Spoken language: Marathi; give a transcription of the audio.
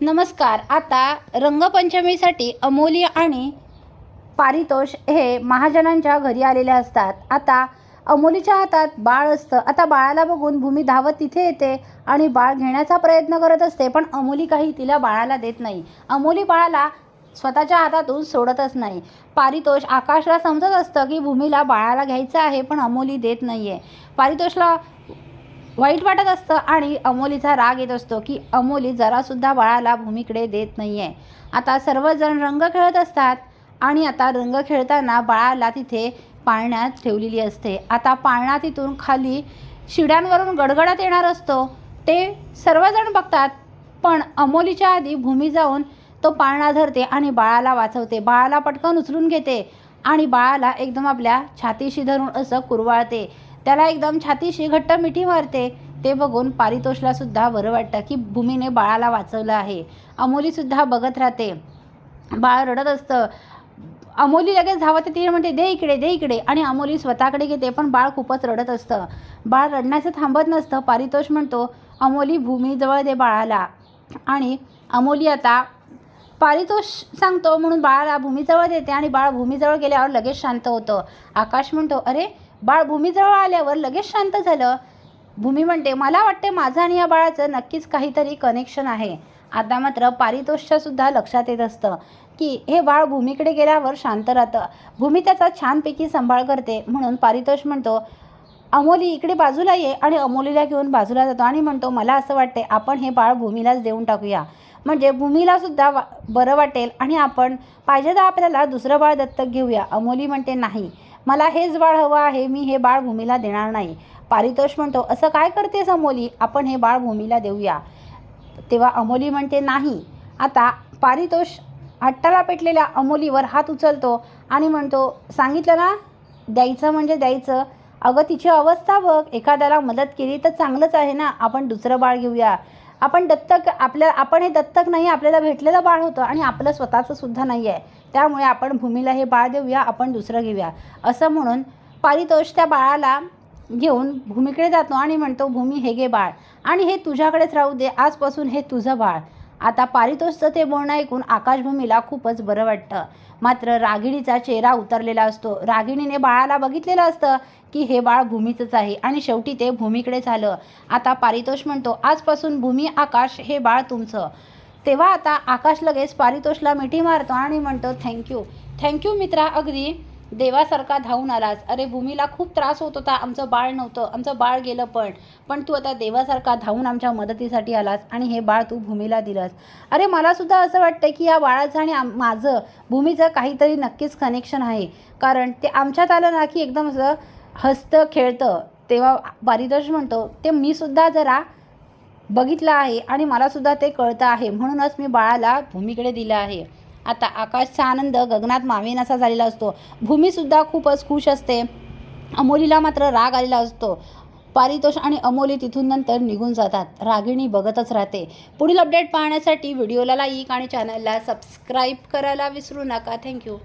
नमस्कार. आता रंगपंचमीसाठी अमोली आणि पारितोष हे महाजनांच्या घरी आलेले असतात. आता अमोलीच्या हातात बाळ असतं. आता बाळाला बघून भूमी धावत तिथे येते आणि बाळ घेण्याचा प्रयत्न करत असते पण अमोली काही तिला बाळाला देत नाही. अमोली बाळाला स्वतःच्या हातातून सोडतच नाही. पारितोष आकाशला समजत असतं की भूमीला बाळाला घ्यायचं आहे पण अमोली देत नाही आहे पारितोषला वाईट वाटत असतं आणि अमोलीचा राग येत असतो की अमोली जरासुद्धा बाळाला भूमीकडे देत नाही आहे आता सर्वजण रंग खेळत असतात आणि आता रंग खेळताना बाळाला तिथे पाळण्यात ठेवलेली असते. आता पाळणा तिथून खाली शिड्यांवरून गडगडात येणार असतो. ते सर्वजण बघतात पण अमोलीच्या आधी भूमी जाऊन तो पाळणा धरते आणि बाळाला वाचवते. बाळाला पटकन उचलून घेते आणि बाळाला एकदम आपल्या छातीशी धरून असं कुरवाळते. त्याला एकदम छातीशी घट्ट मिठी मारते. ते बघून पारितोषला सुद्धा बरं वाटतं की भूमीने बाळाला वाचवलं आहे. अमोलीसुद्धा बघत राहते. बाळ रडत असतं. अमोली लगेच धावते ती म्हणते दे इकडे दे इकडे. आणि अमोली स्वतःकडे घेते पण बाळ खूपच रडत असतं. बाळ रडण्याचं थांबत नसतं. पारितोष म्हणतो अमोली भूमीजवळ दे बाळाला. आणि अमोली आता पारितोष सांगतो म्हणून बाळाला भूमीजवळ देते आणि बाळ भूमीजवळ गेल्यावर लगेच शांत होतं. आकाश म्हणतो अरे बाळ भूमीजवळ आल्यावर लगेच शांत झालं. भूमी म्हणते मला वाटते माझं आणि या बाळाचं नक्कीच काहीतरी कनेक्शन आहे. आता मात्र पारितोषच्या सुद्धा लक्षात येत असतं की हे बाळ भूमीकडे गेल्यावर शांत राहतं. भूमी त्याचा छानपैकी सांभाळ करते म्हणून पारितोष म्हणतो अमोली इकडे बाजूला ये आणि अमोलीला घेऊन बाजूला जातो आणि म्हणतो मला असं वाटते आपण हे बाळ भूमीलाच देऊन टाकूया. म्हणजे भूमीला सुद्धा वा बरं वाटेल आणि आपण पाहिजे तर आपल्याला दुसरं बाळ दत्तक घेऊया. अमोली म्हणते नाही मला हेच बाळ हवं आहे मी हे बाळ भूमीला देणार नाही. पारितोष म्हणतो असं काय करतेस अमोली? आपण हे बाळ भूमीला देऊया. तेव्हा अमोली म्हणते नाही आता पारितोष हट्टाला पेटलेल्या अमोलीवर हात उचलतो आणि म्हणतो सांगितलं ना? द्यायचं म्हणजे द्यायचं. अगं तिची अवस्था बघ. एखाद्याला मदत केली तर चांगलंच आहे ना? आपण दुसरं बाळ घेऊया. आपण दत्तक आपल्या आपण हे दत्तक नाही आपल्याला भेटलेलं बाळ होतं आणि आपलं स्वतःचं सुद्धा नाही आहे. त्यामुळे आपण भूमीला हे बाळ देऊया आपण दुसरं घेऊया. असं म्हणून पारितोष त्या बाळाला घेऊन भूमीकडे जातो आणि म्हणतो भूमी हे घे बाळ. आणि हे तुझ्याकडेच राहू दे. आजपासून हे तुझं बाळ. आता पारितोषचं ते बोलणं ऐकून आकाशभूमीला खूपच बरं वाटतं. मात्र रागिणीचा चेहरा उतरलेला असतो. रागिणीने बाळाला बघितलेलं असतं की हे बाळ भूमीचंच आहे आणि शेवटी ते भूमीकडे झालं. आता पारितोष म्हणतो आजपासून भूमी आकाश हे बाळ तुमचं. तेव्हा आता आकाश लगेच पारितोषला मिठी मारतो आणि म्हणतो थँक्यू. थँक्यू मित्रा अगदी. देवासारखा धावून आलास. अरे भूमीला खूप त्रास होत होता. आमचं बाळ नव्हतं. आमचं बाळ गेलं पण. पण तू आता देवासारखा धावून आमच्या मदतीसाठी आलास आणि हे बाळ तू भूमीला दिलंस. अरे मलासुद्धा असं वाटतं की या बाळाचं आणि आम माझं भूमीचं काहीतरी नक्कीच कनेक्शन आहे. कारण ते आमच्यात आलं ना की एकदम असं हसतं खेळतं. तेव्हा पारितोष म्हणतो ते मीसुद्धा जरा बघितलं आहे आणि मलासुद्धा ते कळतं आहे. म्हणूनच मी बाळाला भूमीकडे दिलं आहे. आता आकाशचा आनंद गगनात मावेनासा झालेला असतो. भूमीसुद्धा खूपच खुश असते. अमोलीला मात्र राग आलेला असतो. पारितोष आणि अमोली तिथून नंतर निघून जातात. रागिणी बघतच राहते. पुढील अपडेट पाहण्यासाठी व्हिडिओला लाईक आणि चॅनलला सबस्क्राईब करायला विसरू नका. थँक्यू